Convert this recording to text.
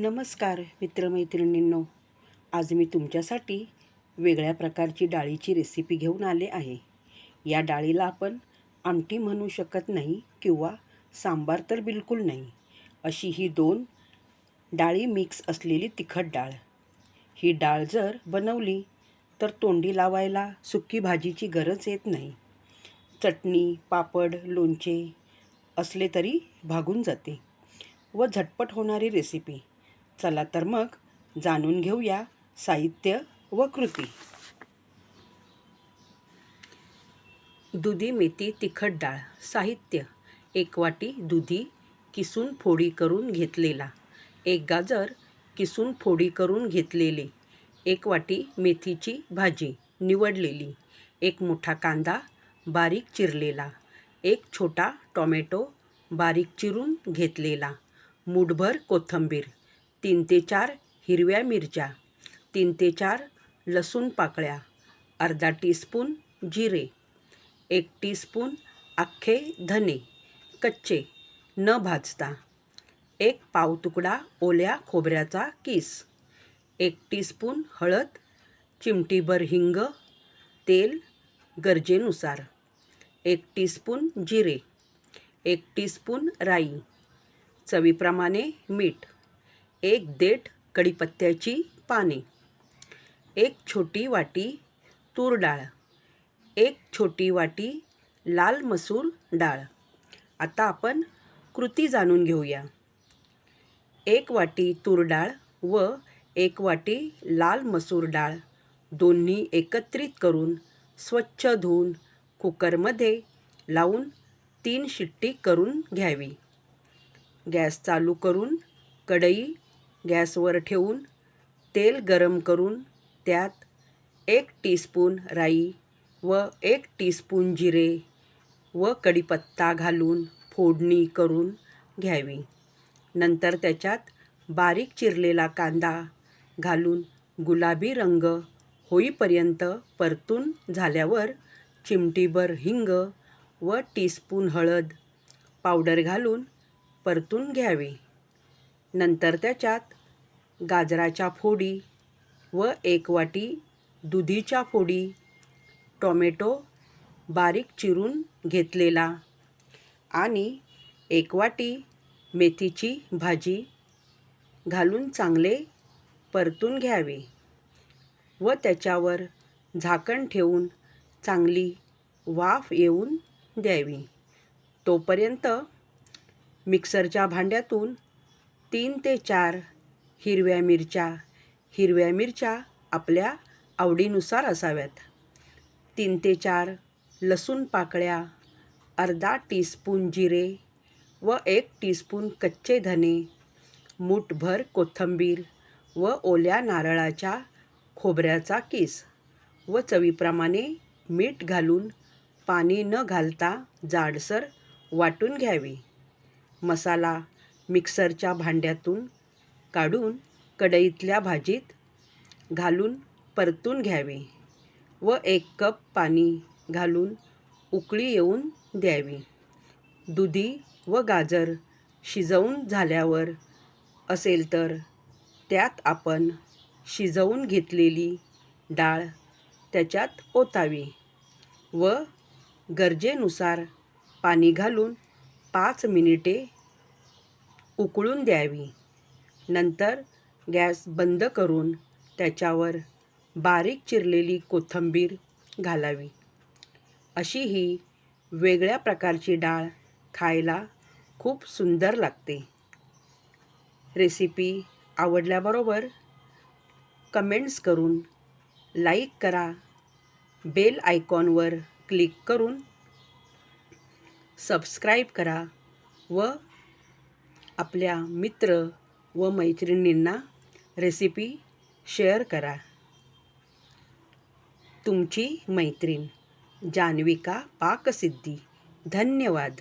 नमस्कार मित्रमैत्रिणींनो. आज मी तुमच्यासाठी वेगळ्या प्रकारची डाळीची रेसिपी घेऊन आले आहे. या डाळीला आपण आमटी म्हणू शकत नाही किंवा सांबार तर बिलकुल नाही. अशी ही दोन डाळी मिक्स असलेली तिखट डाळ. ही डाळ जर बनवली तर तोंडी लावायला सुकी भाजीची गरज येत नाही. चटणी पापड लोणचे असले तरी भागून जाते व झटपट होणारी रेसिपी चला तर मग जाणून घेऊया साहित्य व कृती. दुधी मेथी तिखट डाळ. साहित्य. एक वाटी दुधी किसून फोडी करून घेतलेला. एक गाजर किसून फोडी करून घेतलेले. एक वाटी मेथीची भाजी निवडलेली. एक मोठा कांदा बारीक चिरलेला. एक छोटा टॉमॅटो बारीक चिरून घेतलेला. मूठभर कोथिंबीर. तीन ते चार हिरव्या मिरच्या तीन ते चार लसूण पाकळ्या अर्धा टीस्पून जिरे एक टीस्पून अख्खे धने कच्चे न भाजता एक पाव तुकडा ओल्या खोबऱ्याचा किस एक टीस्पून हळद चिमटीभर हिंग तेल गरजेनुसार एक टीस्पून जिरे एक टीस्पून राई चवीप्रमाणे मीठ. एक देठ कढीपत्त्याची पाने एक छोटी वाटी तूर डाळ एक छोटी वाटी लाल मसूर डाळ. आता आपण कृती जाणून घेऊया. एक वाटी तूर डाळ व एक वाटी लाल मसूर डाळ दोन्ही एकत्रित करून स्वच्छ धुवून कुकरमध्ये लावून तीन शिट्टी करून घ्यावी. गॅस चालू करून कढई गॅसवर ठेवून तेल गरम करून त्यात एक टीस्पून राई व एक टीस्पून जिरे व कढीपत्ता घालून फोडणी करून घ्यावी. नंतर त्याच्यात बारीक चिरलेला कांदा घालून गुलाबी रंग होईपर्यंत परतून झाल्यावर चिमटीभर हिंग व टीस्पून हळद पावडर घालून परतून घ्यावे. नंतर त्याच्यात गाजराच्या फोडी व एक वाटी दुधीच्या फोडी. टोमॅटो बारीक चिरून घेतलेला आणि एक वाटी मेथीची भाजी घालून चांगले परतून घ्यावे व त्याच्यावर झाकण ठेवून चांगली वाफ येऊन द्यावी. तोपर्यंत मिक्सरच्या भांड्यातून तीन ते चार हिरव्या मिरच्या. हिरव्या मिरच्या आपल्या आवडीनुसार असाव्यात. तीन ते चार लसूण पाकळ्या अर्धा टीस्पून जिरे व एक टीस्पून कच्चे धने मूठभर कोथिंबीर व ओल्या नारळाच्या खोबऱ्याचा किस व चवीप्रमाणे मीठ घालून पाणी न घालता जाडसर वाटून घ्यावी. मसाला मिक्सरच्या भांड्यातून काढून कढईतल्या भाजीत घालून परतून घ्यावी व एक कप पाणी घालून उकळी येऊन द्यावी. दुधी व गाजर शिजवून झाल्यावर असेल तर त्यात आपण शिजवून घेतलेली डाळ त्याच्यात ओतावी व गरजेनुसार पाणी घालून पाच मिनिटे उकळून द्यावी. नंतर गॅस बंद करून त्याच्यावर बारीक चिरलेली कोथिंबीर घालावी. अशी ही वेगळ्या प्रकारची डाळ खायला खूप सुंदर लागते. रेसिपी आवडल्याबरोबर कमेंट्स करून लाईक करा बेल आयकॉनवर क्लिक करून सबस्क्राईब करा व आपल्या मित्र व मैत्रिणींना रेसिपी शेअर करा. तुमची मैत्रीण जानविका पाकसिद्धी. धन्यवाद.